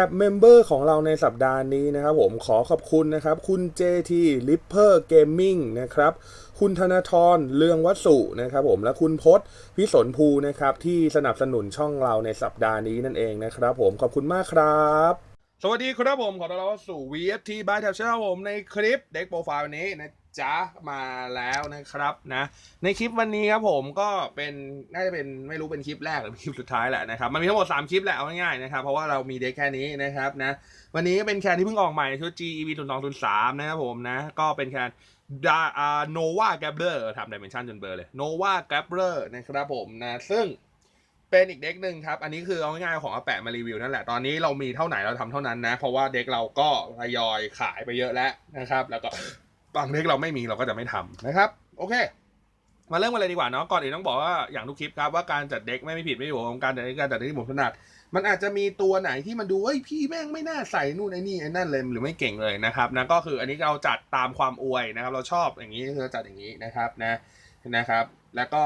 ท็บเมมเบอร์ของเราในสัปดาห์นี้นะครับผมขอขอบคุณนะครับ คุณ JT Lipper Gaming นะครับคุณธนาธรเลืองวัสุนะครับผมและคุณพศพิสนภูนะครับที่สนับสนุนช่องเราในสัปดาห์นี้นั่นเองนะครับผมขอบคุณมากครับ สวัสดีครับผมขอต้อนรับสู่ VFT by Tab Channel ผมในคลิปเด็กโปรไฟล์วันนี้นะ จ๊ะมาแล้วนะครับนะในคลิปวันนี้ครับผมก็เป็นน่าจะเป็นไม่รู้เป็นคลิปแรกหรือคลิปสุดท้ายแหละนะครับมันมีทั้งหมด 3 คลิปแหละเอาง่ายๆนะครับเพราะว่าเรามีเด็กแค่นี้นะครับนะวันนี้เป็นแคนที่เพิ่งออกใหม่ชุด GEV 0 2 0 3นะครับผมนะก็เป็นแคนดาอ่าโนวาแกเบอร์ทำดิเมนชันจนเบอร์เลยโนวาแกเบอร์นะครับผมนะซึ่งเป็นอีกเด็กหนึ่งครับ อันนี้คือเอาง่ายๆของอาแปะมารีวิวนั่นแหละ ตอนนี้เรามีเท่าไหนเราทำเท่านั้นนะ เพราะว่าเด็กเราก็ทยอยขายไปเยอะแล้วนะครับ แล้วก็ บางเด็กเราไม่มีเราก็จะไม่ทำนะครับ โอเค มาเริ่มกันเลยดีกว่าเนาะก่อนอื่นต้องบอกว่าอย่างทุกคลิปครับว่าการจัดเด็กไม่มีผิดไม่มีถูกของการจัดเด็กการจัดเด็กที่ผมถนัดมันอาจจะมีตัวไหนที่มันดูเฮ้ยพี่แม่งไม่น่าใส่นู่นไอ้นี่ไอ้นั่นเลยหรือไม่เก่งเลยนะครับนะก็คืออันนี้เราจัดตามความอวยนะครับ เราชอบอย่างนี้เราจัดอย่างนี้นะครับนะนะครับ แล้วก็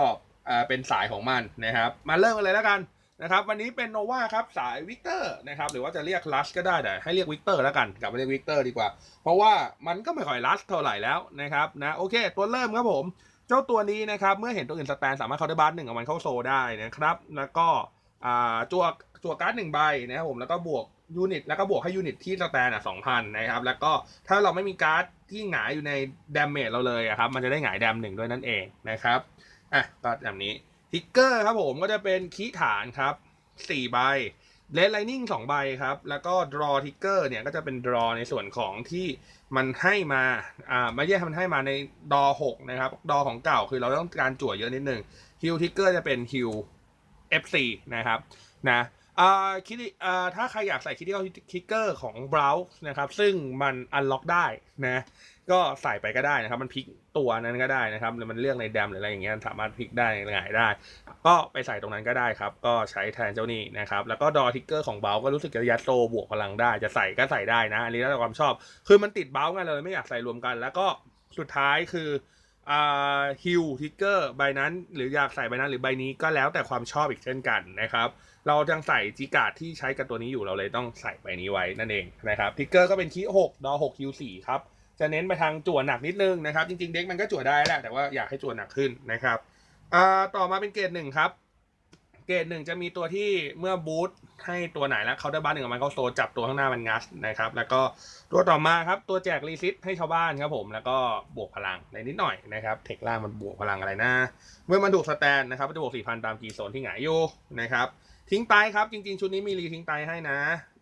เป็นสายของมันนะครับ มาเริ่มกันเลยแล้วกัน นะครับวันนี้เป็นโนวาครับสายวิกเตอร์นะครับหรือว่าจะเรียกลัชก็ได้แต่ให้เรียกวิกเตอร์แล้วกันกลับมาเรียกวิกเตอร์ดีกว่า เพราะว่ามันก็ไม่ค่อยลัชเท่าไหร่แล้วนะครับนะโอเค ตัวเริ่มครับผม เจ้าตัวนี้นะครับเมื่อเห็นตัวอื่นสแตนสามารถเข้าได้บัสหนึ่งเอามันเข้าโซได้นะครับแล้วก็อ่าจัวจัวการ์ดหนึ่งใบนะครับผมแล้วก็บวกยูนิตแล้วก็บวกให้ยูนิตที่สแตนอะสองพันนะครับแล้วก็ถ้าเราไม่มีการ์ดที่หงายอยู่ในดาเมจเราเลยอะครับมันจะได้หงายดมหนึ่งด้วยนั่นเองนะครับอะก็แบบนี้ ทิกเกอร์ครับผมก็จะเป็นคีย์ฐานครับสี่ใบเลดไลนิ่งสองใบครับ แล้วก็ดรอทิกเกอร์เนี่ยก็จะเป็นดรอในส่วนของที่มันให้มา อ่าไม่ใช่มันให้มาในดอหกนะครับ ดอของเก่าคือเราต้องการจั่วเยอะนิดนึงฮิวทิกเกอร์จะเป็นฮิว FC นะครับนะอ่าคิดอ่าถ้าใครอยากใส่คิดที่คิกเกอร์ของ Browse นะครับ ซึ่งมันอันล็อกได้นะ ก็ใส่ไปก็ได้นะครับ มันพลิกตัวนั้นก็ได้นะครับหรือมันเลือกในแดมหรืออะไรอย่างเงี้ยสามารถพลิกได้หงายได้ ก็ไปใส่ตรงนั้นก็ได้ครับ ก็ใช้แทนเจ้านี่นะครับ แล้วก็ดอทิกเกอร์ของเบลก็รู้สึกจะยัดโซบวกพลังได้ จะใส่ก็ใส่ได้นะ อันนี้แล้วแต่ความชอบ คือมันติดเบลไงเลยไม่อยากใส่รวมกัน แล้วก็สุดท้ายคืออ่าฮิวทิกเกอร์ใบนั้น หรืออยากใส่ใบนั้นหรือใบนี้ก็แล้วแต่ความชอบอีกเช่นกันนะครับ เราจังใส่จิกาดที่ใช้กับตัวนี้อยู่เราเลยต้องใส่ใบนี้ไว้นั่นเองนะครับทิกเกอร์ก็เป็นคีหกดอหกคิวสี่ครับ จะเน้นไปทางจั่วหนักนิดนึงนะครับจริงๆเด็กมันก็จั่วได้แหละแต่ว่าอยากให้จั่วหนักขึ้นนะครับต่อมาเป็นเกรดหนึ่งครับ เกรดหนึ่งจะมีตัวที่เมื่อบูทให้ตัวไหนแล้วเขาได้บ้านหนึ่งมันเขาโซจับตัวข้างหน้ามันงัสนะครับ แล้วก็ตัวต่อมาครับตัวแจกรีซิตให้ชาวบ้านครับผมแล้วก็บวกพลังในนิดหน่อยนะครับเทคล่างมันบวกพลังอะไรนะ เมื่อมันถูกสแตนนะครับมันจะบวกสี่พันตามกีโซนที่หงายอยู่นะครับทิ้งไตครับจริงๆ ชุดนี้มีรีทิ้งไตให้นะ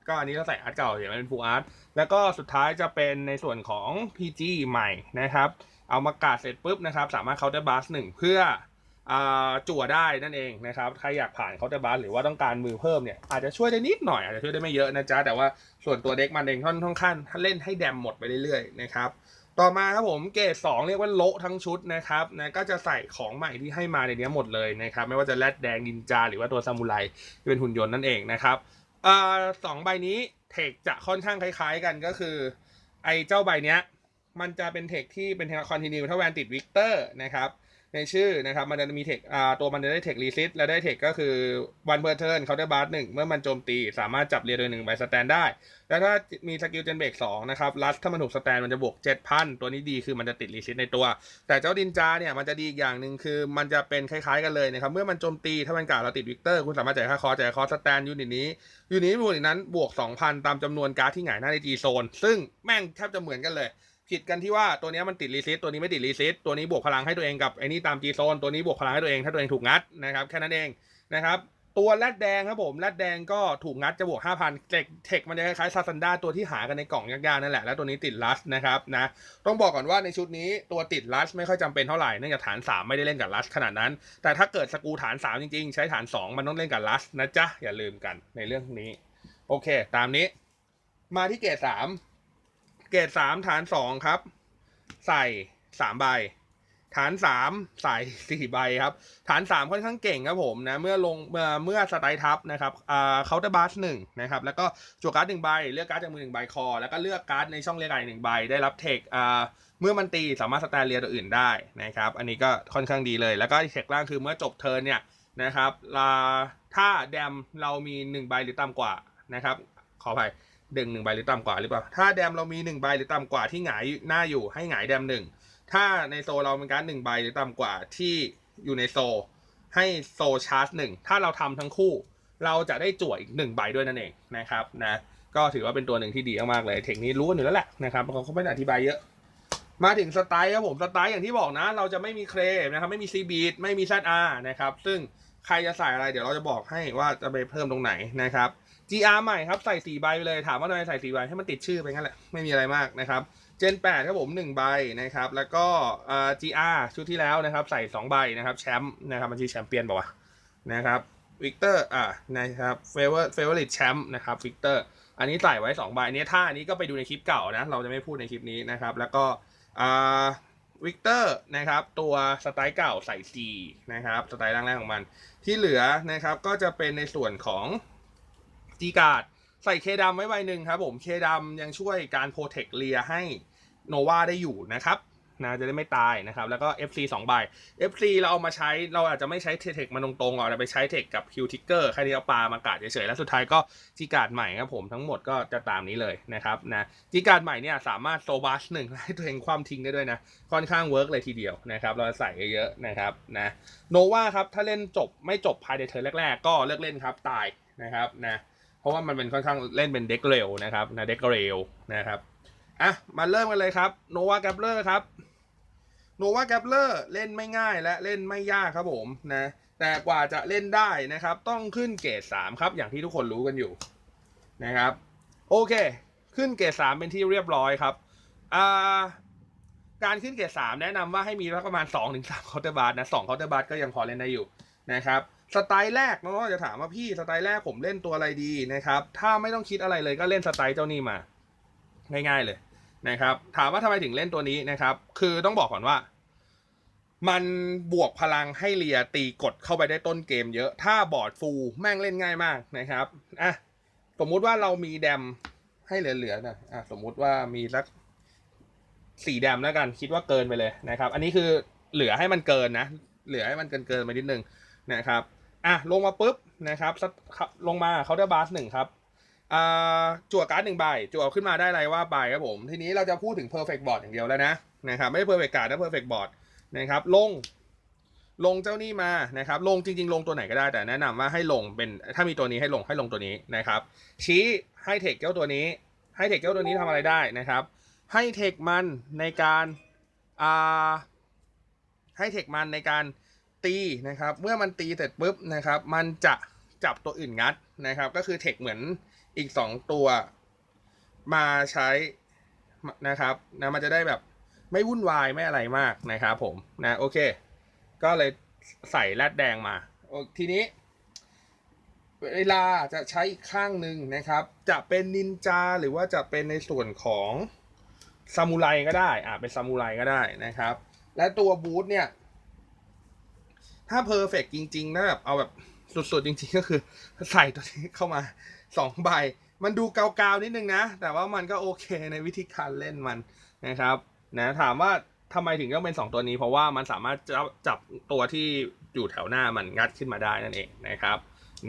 ก็อันนี้เราใส่อาร์ตเก่าเดี๋ยวมันเป็นฟูอาร์ตแล้วก็สุดท้ายจะเป็นในส่วนของ PG ใหม่นะครับ เอามากาดเสร็จปุ๊บนะครับ สามารถเคาน์เตอร์บัสหนึ่งเพื่อจั่วได้นั่นเองนะครับ ใครอยากผ่านเคาน์เตอร์บัสหรือว่าต้องการมือเพิ่มเนี่ยอาจจะช่วยได้นิดหน่อยอาจจะช่วยได้ไม่เยอะนะจ๊ะ แต่ว่าส่วนตัวเด็กมันเองค่อนค่อนข้างเล่นให้แดมหมดไปเรื่อยๆนะครับต่อมาครับผมเกรดสองเรียกว่าโละทั้งชุดนะครับนะก็จะใส่ของใหม่ที่ให้มาในนี้หมดเลยนะครับ ไม่ว่าจะแรดแดงนินจาหรือว่าตัวซามูไรที่เป็นหุ่นยนต์นั่นเองนะครับ อ่าสองใบนี้เทคจะค่อนข้างคล้าย ๆกันก็คือ ไอ้เจ้าใบเนี้ย มันจะเป็นเทคที่เป็นคอนติเนียถ้าแวนติดวิกเตอร์นะครับ ในชื่อนะครับ มันจะมีเทคอ่าตัวมันจะได้เทครีซิตและได้เทคก็คือวันเพอร์เทิร์นเคาน์เตอร์บาร์หนึ่งเมื่อมันโจมตี สามารถจับเรียโดยหนึ่งใบสแตนได้ แล้วถ้ามีสกิลเจนเบรกสองนะครับลัสถ้ามันถูกสแตนมันจะบวกเจ็ดพันตัวนี้ดีคือมันจะติดรีซิตในตัว แต่เจ้าดินจาเนี่ยมันจะดีอีกอย่างหนึ่งคือมันจะเป็นคล้ายๆกันเลยนะครับเมื่อมันโจมตีถ้ามันกาดเราติดวิกเตอร์คุณสามารถจ่ายค่าคอร์จ่ายคอร์สสแตนยูนิตนี้ยูนิตบวกนั้นบวก2,000ตามจำนวนการ์ดที่หงายหน้าในจีโซนซึ่งแม่งแทบจะเหมือนกันเลย ผิดกันที่ว่าตัวนี้มันติดรีซิตตัวนี้ไม่ติดรีซิตตัวนี้บวกพลังให้ตัวเองกับไอ้นี่ตามจีโซนตัวนี้บวกพลังให้ตัวเองถ้าตัวเองถูกงัดนะครับแค่นั้นเองนะครับตัวแรดแดงครับผมแรดแดงก็ถูกงัดจะบวก 5,000เทคเทคมันจะคล้ายๆซาซันดาตัวที่หากันในกล่องยากๆนั่นแหละ แล้วตัวนี้ติดลัสนะครับนะต้องบอกก่อนว่าในชุดนี้ตัวติดลัสไม่ค่อยจำเป็นเท่าไหร่เนื่องจากฐาน 3 ไม่ได้เล่นกับลัสขนาดนั้น แต่ถ้าเกิดสกูฐาน 3 จริงๆ ใช้ฐาน 2 มันต้องเล่นกับลัสนะจ๊ะ อย่าลืมกันในเรื่องนี้ โอเค ตามนี้ มาที่เกรด3 เกรด3ฐาน2ครับ ใส่3ใบ ฐาน3ใส่4ใบครับ ฐาน3ค่อนข้างเก่งครับผมนะเมื่อลงเมื่อเมื่อสไตล์ทับนะครับอ่าเคาน์เตอร์บัสหนึ่งนะครับแล้วก็จั่วการ์ดหนึ่งใบเลือกการ์ดจากมือหนึ่งใบคอ แล้วก็เลือกการ์ดในช่องเรียกไก่หนึ่งใบได้รับเทคอ่าเมื่อมันตีสามารถสแตนเรียตัวอื่นได้นะครับ อันนี้ก็ค่อนข้างดีเลย แล้วก็เทคล่างคือเมื่อจบเทิร์นเนี่ยนะครับลาถ้าแดมเรามี1ใบหรือต่ำกว่านะครับขออภัย ดึงหนึ่งใบหรือต่ำกว่าหรือเปล่า ถ้าแดมเรามีหนึ่งใบหรือต่ำกว่าที่หงายหน้าอยู่ให้หงายแดมหนึ่ง ถ้าในโซเราเป็นการหนึ่งใบหรือต่ำกว่าที่อยู่ในโซ ให้โซชาร์จหนึ่ง ถ้าเราทำทั้งคู่ เราจะได้จั่วอีกหนึ่งใบด้วยนั่นเองนะครับนะ ก็ถือว่าเป็นตัวหนึ่งที่ดีมากๆเลย เทคนี้รู้กันอยู่แล้วแหละนะครับเขาไม่ได้อธิบายเยอะ มาถึงสไตล์ครับผมสไตล์อย่างที่บอกนะ เราจะไม่มีเครมนะครับไม่มีซีบีดไม่มีซัอานะครับซึ่งใครจะใส่อะไรเดี๋ยวเราจะบอกให้ว่าจะไปเพิ่มตรงไหนนะครับ GR ใหม่ครับใส่4ใบไปเลยถามว่าทำไมใส่4ใบให้มันติดชื่อไปงั้นแหละไม่มีอะไรมากนะครับ Gen 8ครับผม1ใบนะครับแล้วก็ GR ชุดที่แล้วนะครับใส่2ใบนะครับแชมป์นะครับมันชื่อแชมเปี้ยนป่าวะนะครับวิกเตอร์อ่านะครับเฟเวอร์เฟเวอร์ลิตแชมป์นะครับวิกเตอร์อันนี้ใส่ไว้2ใบอันนี้ถ้าอันนี้ก็ไปดูในคลิปเก่านะเราจะไม่พูดในคลิปนี้นะครับแล้วก็อ่าวิกเตอร์นะครับตัวสไตล์เก่าใส่ C นะครับสไตล์แรกๆของมัน ที่เหลือนะครับก็จะเป็นในส่วนของ จีการ์ดใส่เคดำไว้ใบหนึ่งครับผมเคดำยังช่วยการโปรเทคเลียให้โนวาได้อยู่นะครับนะจะได้ไม่ตายนะครับ แล้วก็ FC 2 ใบ FC เราเอามาใช้เราอาจจะไม่ใช้เทคมันตรงๆเราไปใช้เทคกับคิวทิกเกอร์แค่นี้เอาปลามากาดเฉยๆ แล้วสุดท้ายก็จีการ์ดใหม่ครับผมทั้งหมดก็จะตามนี้เลยนะครับนะจีการ์ดใหม่เนี่ยสามารถโซบัสหนึ่งให้ตัวเองความทิ้งได้ด้วยนะ ค่อนข้างเวิร์กเลยทีเดียวนะครับ เราจะใส่เยอะๆนะครับนะโนวาครับถ้าเล่นจบไม่จบภายในเทิร์นแรก ๆ ก็เลิกเล่นครับตายนะครับนะ เพราะว่ามันเป็นค่อนข้างเล่นเป็นเด็กเร็วนะครับนะเด็กเร็วนะครับอะมาเริ่มกันเลยครับโนวาแกปเลอร์ครับโนวาแกปเลอร์เล่นไม่ง่ายและเล่นไม่ยากครับผมนะแต่กว่าจะเล่นได้นะครับ ต้องขึ้นเกรด3ครับอย่างที่ทุกคนรู้กันอยู่นะครับโอเค ขึ้นเกรด3เป็นที่เรียบร้อยครับอ่าการขึ้นเกรดสามแนะนำว่าให้มีประมาณ2อถึงสามเคาน์เตอร์บาร์นะสองเคาน์เตอร์บาร์ก็ยังพอเล่นได้อยู่นะครับ สไตล์แรกน้องๆจะถามว่าพี่สไตล์แรกผมเล่นตัวอะไรดีนะครับ ถ้าไม่ต้องคิดอะไรเลยก็เล่นสไตล์เจ้านี่มา ง่ายๆเลยนะครับ ถามว่าทำไมถึงเล่นตัวนี้นะครับ คือต้องบอกก่อนว่า มันบวกพลังให้เลียตีกดเข้าไปได้ต้นเกมเยอะ ถ้าบอร์ดฟูลแม่งเล่นง่ายมากนะครับอะสมมุติว่าเรามีแดมให้เหลือๆนะอะสมมุติว่ามีสักสี่แดมแล้วกันคิดว่าเกินไปเลยนะครับ อันนี้คือเหลือให้มันเกินนะ เหลือให้มันเกินเกินไปนิดนึงนะครับ อะลงมาปุ๊บนะครับสักลงมาเขาได้บาสหนึ่งครับอ่าจั่วการ์ดหนึ่งใบจั่วขึ้นมาได้อะไรว่าไปครับผม ทีนี้เราจะพูดถึง perfect board อย่างเดียวแล้วนะนะครับไม่ perfect card นะ perfect board นะครับลงลงเจ้านี่มานะครับ ลงจริง ๆ ลงตัวไหนก็ได้แต่แนะนำว่าให้ลงเป็นถ้ามีตัวนี้ให้ลงให้ลงตัวนี้นะครับ ชี้ให้เทคเจ้าตัวนี้ ให้เทคเจ้าตัวนี้ทำอะไรได้นะครับ ให้เทคมันในการอ่าให้เทคมันในการ ตีนะครับ เมื่อมันตีเสร็จปุ๊บนะครับ มันจะจับตัวอื่นงัดนะครับ ก็คือเทคเหมือนอีก 2 ตัวมาใช้นะครับนะมันจะได้แบบไม่วุ่นวายไม่อะไรมากนะครับผมนะโอเค ก็เลยใส่แรดแดงมาทีนี้ เวลาจะใช้อีกข้างหนึ่งนะครับ จะเป็นนินจาหรือว่าจะเป็นในส่วนของซามูไรก็ได้อ่าเป็นซามูไรก็ได้นะครับ และตัวบูทเนี่ย ถ้าเพอร์เฟกจริงๆนะแบบเอาแบบสุดๆจริงๆก็คือ ใส่ตัวนี้เข้ามาสองใบ มันดูเกาๆนิดนึงนะ แต่ว่ามันก็โอเคในวิธีการเล่นมันนะครับนะถามว่าทำไมถึงต้องเป็น 2 ตัวนี้ เพราะว่ามันสามารถจับจับตัวที่อยู่แถวหน้ามันงัดขึ้นมาได้นั่นเองนะครับ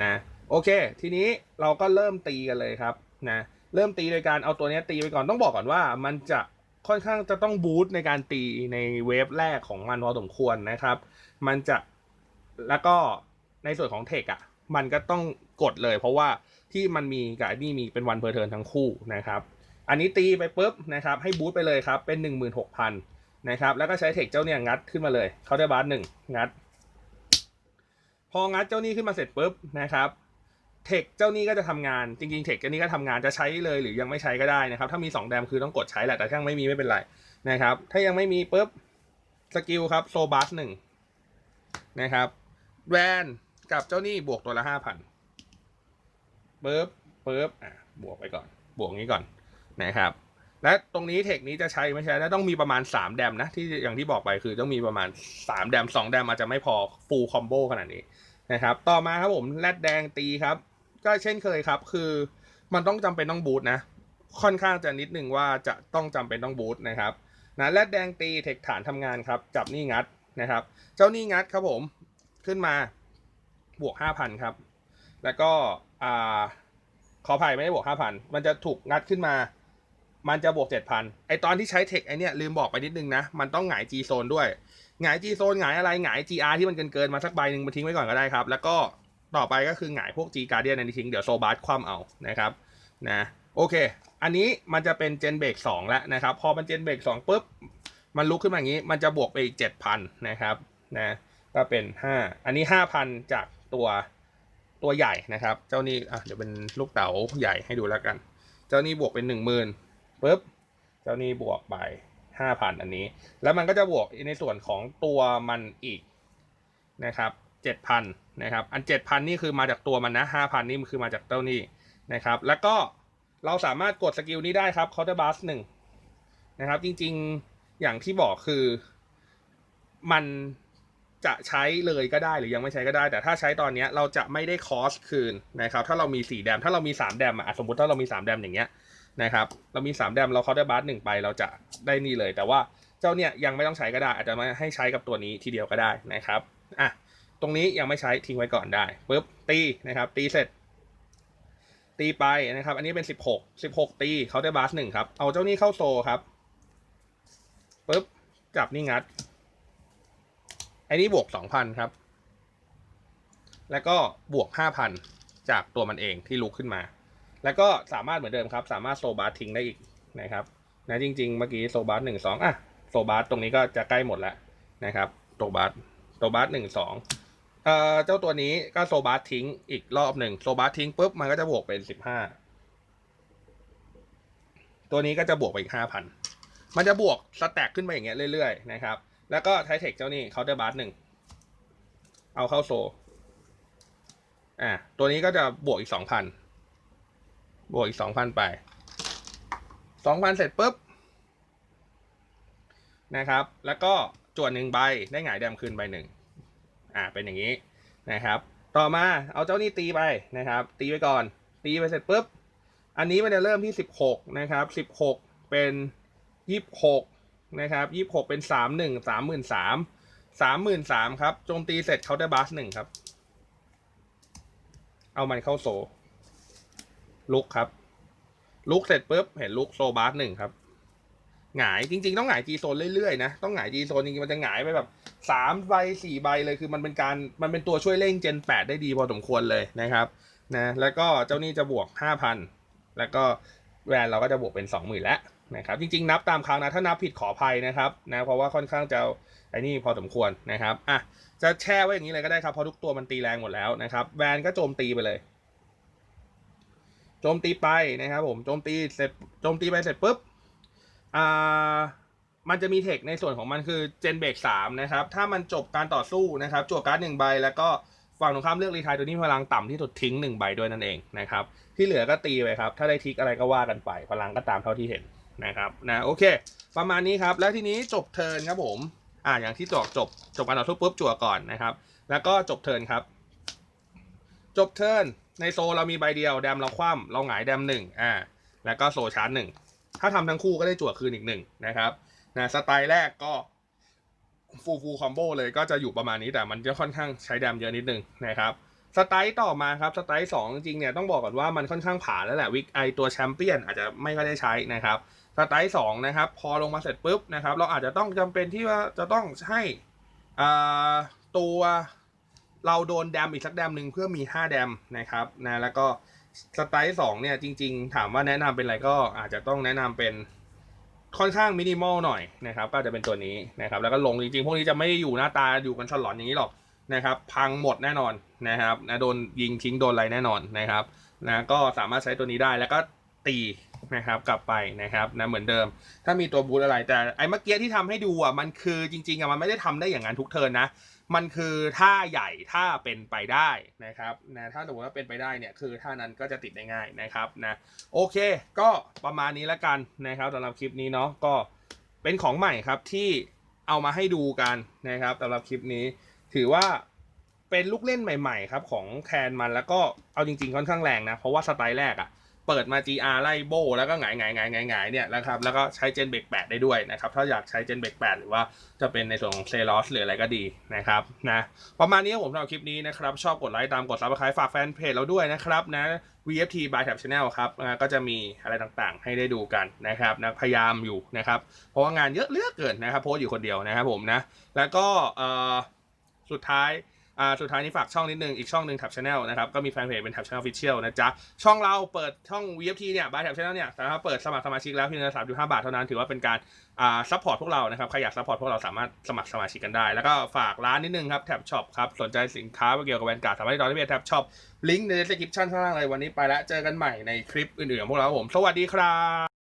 นะโอเค ทีนี้เราก็เริ่มตีกันเลยครับนะเริ่มตีโดยการเอาตัวนี้ตีไปก่อนต้องบอกก่อนว่า มันจะค่อนข้างจะต้องบูตในการตีในเวฟแรกของมันพอสมควรนะครับ มันจะ แล้วก็ในส่วนของเทคอะ มันก็ต้องกดเลย เพราะว่าที่มันมีกับนี่มีเป็นวันเพอร์เทิร์นทั้งคู่นะครับ อันนี้ตีไปปุ๊บนะครับ ให้บูตไปเลยครับ เป็นหนึ่งหมื่นหกพันนะครับ แล้วก็ใช้เทคเจ้าเนี่ยงัดขึ้นมาเลย เขาได้บาร์หนึ่งงัด พองัดเจ้านี้ขึ้นมาเสร็จปุ๊บนะครับเทคเจ้านี้ก็จะทำงานจริงๆเทคเจ้านี้ก็ทำงานจะใช้เลยหรือยังไม่ใช้ก็ได้นะครับ ถ้ามี 2 แดมคือต้องกดใช้แหละแต่ถ้ายังไม่มีไม่เป็นไรนะครับ ถ้ายังไม่มีปุ๊บสกิลครับโซบัสหนึ่งนะครับ แวนกับเจ้านี่บวกตัวละห้าพันปุ๊บปุ๊บอะบวกไปก่อน บวกนี้ก่อนนะครับ และตรงนี้เทคนี้จะใช้ไม่ใช้แล้วต้องมีประมาณ 3 แดมนะ ที่อย่างที่บอกไปคือต้องมีประมาณ 3 แดม 2 แดมอาจจะไม่พอฟูลคอมโบขนาดนี้นะครับ ต่อมาครับผมแรดแดงตีครับ ก็เช่นเคยครับ คือมันต้องจำเป็นต้องบูทนะ ค่อนข้างจะนิดหนึ่งว่าจะต้องจำเป็นต้องบูทนะครับนะแรดแดงตีเทคฐานทำงานครับ จับนี่งัดนะครับ เจ้านี่งัดครับผม ขึ้นมาบวกห้าพันครับ แล้วก็อ่าขออภัยไม่ได้บวกห้าพันมันจะถูกงัดขึ้นมา มันจะบวกเจ็ดพันไอตอนที่ใช้เทคไอเนี้ยลืมบอกไปนิดนึงนะ มันต้องหงาย G โซนด้วย หงาย G โซนหงายอะไรหงาย GR ที่มันเกินเกินมาสักใบหนึ่งมาทิ้งไว้ก่อนก็ได้ครับ แล้วก็ต่อไปก็คือหงายพวก G Guardian อันนี้ทิ้งเดี๋ยวโซบาร์คว่ำเอานะครับนะโอเค อันนี้มันจะเป็นเจนเบรกสองแล้วนะครับ พอมันเจนเบรกสองปุ๊บ มันลุกขึ้นมาอย่างนี้ มันจะบวกไปอีกเจ็ดพันนะครับนะ ก็เป็นห้าอันนี้ห้าพันจากตัวตัวใหญ่นะครับ เจ้านี้อะเดี๋ยวเป็นลูกเต๋าใหญ่ให้ดูแล้วกัน เจ้านี้บวกเป็นหนึ่งหมื่นปุ๊บเจ้านี้บวกไปห้าพันอันนี้ แล้วมันก็จะบวกในส่วนของตัวมันอีกนะครับเจ็ดพันนะครับ อันเจ็ดพันนี่คือมาจากตัวมันนะห้าพันนี่มันคือมาจากเจ้านี้นะครับ แล้วก็เราสามารถกดสกิลนี้ได้ครับ counter blast หนึ่งนะครับ จริงๆอย่างที่บอกคือมัน จะใช้เลยก็ได้หรือยังไม่ใช้ก็ได้ แต่ถ้าใช้ตอนนี้เราจะไม่ได้คอสคืนนะครับถ้าเรามีสี่แดมถ้าเรามีสามแดมอะสมมติถ้าเรามีสามแดมอย่างเงี้ยนะครับเรามี3แดมเราเขาได้บาสหนึ่งไปเราจะได้นี่เลย แต่ว่าเจ้าเนี่ยยังไม่ต้องใช้ก็ได้ อาจจะมาให้ใช้กับตัวนี้ทีเดียวก็ได้นะครับอะตรงนี้ยังไม่ใช้ทิ้งไว้ก่อนได้ปุ๊บตีนะครับตีเสร็จ ตีไปนะครับอันนี้เป็น 16 16 ตีเขาได้บาสหนึ่งครับเอาเจ้านี้เข้าโซครับปุ๊บจับนี่งัด อันนี้บวก2,000ครับ แล้วก็บวก5,000จากตัวมันเองที่ลุกขึ้นมา แล้วก็สามารถเหมือนเดิมครับ สามารถโซบาร์ทิ้งได้อีกนะครับนะจริง ๆ เมื่อกี้โซบาร์หนึ่งสองอะโซบาร์ตรงนี้ก็จะใกล้หมดแล้วนะครับโซบาร์โซบาร์หนึ่งสองเอ่อเจ้าตัวนี้ก็โซบาร์ทิ้งอีกรอบหนึ่งโซบาร์ทิ้งปุ๊บมันก็จะบวกเป็นสิบห้าตัวนี้ก็จะบวกไปอีกห้าพันมันจะบวกสแต็กขึ้นไปอย่างเงี้ยเรื่อยๆนะครับ แล้วก็ไทเทคเจ้านี้เคาน์เตอร์บาร์หนึ่ง เอาเข้าโซ อะตัวนี้ก็จะบวกอีกสองพัน บวกอีกสองพันไป สองพันเสร็จปุ๊บ นะครับ แล้วก็จวดหนึ่งใบ ได้หงายแดมคืนใบหนึ่ง อ่า เป็นอย่างนี้นะครับ ต่อมาเอาเจ้านี่ตีไปนะครับ ตีไปก่อน ตีไปเสร็จปุ๊บ อันนี้มันจะเริ่มที่สิบหกนะครับ สิบหกเป็นยี่สิบหก นะครับยี่สิบหกเป็นสามหนึ่งสามหมื่นสามสามหมื่นสามครับโจมตีเสร็จเขาได้บัสหนึ่งครับ เอามันเข้าโซ ลุกครับ ลุกเสร็จปุ๊บเห็นลุกโซบาร์หนึ่งครับหงายจริง ๆ ต้องหงายจีโซนเรื่อยๆนะต้องหงายจีโซนจริงๆมันจะหงายไปแบบสามใบสี่ใบเลยคือมันเป็นการมันเป็นตัวช่วยเร่งเจนแปดได้ดีพอสมควรเลยนะครับนะแล้วก็เจ้านี่จะบวกห้าพันแล้วก็แวนเราก็จะบวกเป็นสองหมื่นแล้ว นะครับ จริงๆ นับตามครั้งนะ ถ้านับผิดขออภัยนะครับนะ เพราะว่าค่อนข้างจะไอ้นี่พอสมควรนะครับ อะ จะแช่ไว้อย่างนี้เลยก็ได้ครับ เพราะทุกตัวมันตีแรงหมดแล้วนะครับ แวนก็โจมตีไปเลย โจมตีไปนะครับผม โจมตีเสร็จ โจมตีไปเสร็จปุ๊บ อ่า มันจะมีเทคในส่วนของมันคือเจนเบรกสามนะครับ ถ้ามันจบการต่อสู้นะครับจวดการ์ดหนึ่งใบแล้วก็ฝั่งตรงข้ามเลือกรีไทายตัวนี้พลังต่ำที่สุดทิ้งหนึ่งใบด้วยนั่นเองนะครับ ที่เหลือก็ตีไปครับ ถ้าได้ทิกอะไรก็ว่ากันไป พลังก็ตามเท่าที่เห็น นะครับนะโอเค ประมาณนี้ครับแล้วทีนี้จบเทิร์นครับผมอ่าอย่างที่จบจบจบการต่อสู้ปุ๊บจั่วก่อนนะครับ แล้วก็จบเทิร์นครับ จบเทิร์นในโซเรามีใบเดียวแดมเราคว่ำเราหงายแดมหนึ่งอ่าแล้วก็โซชาร์จหนึ่งถ้าทำทั้งคู่ก็ได้จั่วคืนอีกหนึ่งนะครับนะสไตล์แรกก็ฟูฟูคอมโบเลยก็จะอยู่ประมาณนี้แต่มันจะค่อนข้างใช้แดมเยอะนิดนึงนะครับสไตล์ต่อมาครับสไตล์สองจริงๆเนี่ยต้องบอกก่อนว่ามันค่อนข้างผ่านแล้วแหละวิกไอตัวแชมเปี้ยนอาจจะไม่ค่อยได้ใช้นะครับ สไตล์สองนะครับ พอลงมาเสร็จปุ๊บนะครับ เราอาจจะต้องจำเป็นที่ว่าจะต้องให้ตัวเราโดนแดมอีกสักแดมหนึ่งเพื่อมี 5 แดมนะครับนะแล้วก็สไตล์สองเนี่ยจริง ๆ ถามว่าแนะนำเป็นอะไรก็อาจจะต้องแนะนำเป็นค่อนข้างมินิมอลหน่อยนะครับ ก็จะเป็นตัวนี้นะครับ แล้วก็ลงจริงๆ พวกนี้จะไม่ได้อยู่หน้าตาอยู่กันฉลอนอย่างนี้หรอกนะครับ พังหมดแน่นอนนะครับนะโดนยิงทิ้งโดนอะไรแน่นอนนะครับนะก็สามารถใช้ตัวนี้ได้แล้วก็ตี นะครับกลับไปนะครับนะเหมือนเดิม ถ้ามีตัวบูทอะไรแต่ไอ้เมื่อกี้ที่ทำให้ดูอะมันคือจริงๆอะมันไม่ได้ทำได้อย่างนั้นทุกเทิร์นนะมันคือท่าใหญ่ถ้าเป็นไปได้นะครับนะถ้าสมมติว่าเป็นไปได้เนี่ยคือท่านั้นก็จะติดได้ง่ายนะครับนะโอเค ก็ประมาณนี้แล้วกันนะครับสำหรับคลิปนี้เนาะก็เป็นของใหม่ครับที่เอามาให้ดูกันนะครับสำหรับคลิปนี้ถือว่าเป็นลูกเล่นใหม่ ๆ ครับของแคนมันแล้วก็เอาจริง ๆ ค่อนข้างแรงนะ เพราะว่าสไตล์แรกอะ่ะ เปิดมา GR ไล่โบแล้วก็หงายหงายหงายหงายหงายเนี่ยนะครับแล้วก็ใช้เจนเบรก8ได้ด้วยนะครับถ้าอยากใช้เจนเบรก8หรือว่าจะเป็นในส่วนของเซลอสหรืออะไรก็ดีนะครับนะประมาณนี้ผมสำหรับคลิปนี้นะครับชอบกดไลค์ตามกดซับสไครต์ฝากแฟนเพจเราด้วยนะครับนะ VFT by Tab Channel ครับก็จะมีอะไรต่างๆ ให้ได้ดูกันนะครับนะพยายามอยู่นะครับเพราะว่างานเยอะเลือเกินนะครับโพสอยู่คนเดียวนะครับผมนะแล้วก็สุดท้าย อ่าสุดท้ายนี้ฝากช่องนิดนึง อีกช่องหนึ่ง Tab Channel นะครับ ก็มีแฟนเพจเป็น Tab Channel Official นะจ๊ะ ช่องเราเปิดช่อง VFT เนี่ย by Tab Channel เนี่ยสามารถเปิดสมัครสมาชิกแล้วเพียงละสามจุดห้าบาทเท่านั้นถือว่าเป็นการอ่าซัพพอร์ตพวกเรานะครับใครอยากซัพพอร์ตพวกเราสามารถสมัครสมาชิกกันได้ แล้วก็ฝากร้านนิดนึงครับ Tab Shop ครับสนใจสินค้าเกี่ยวกับแวนการ์ดสามารถติดต่อได้ที่เพจ Tab Shop ลิงก์ใน description ข้างล่างเลยวันนี้ไปแล้วเจอกันใหม่ในคลิปอื่นๆของพวกเราผม สวัสดีครับ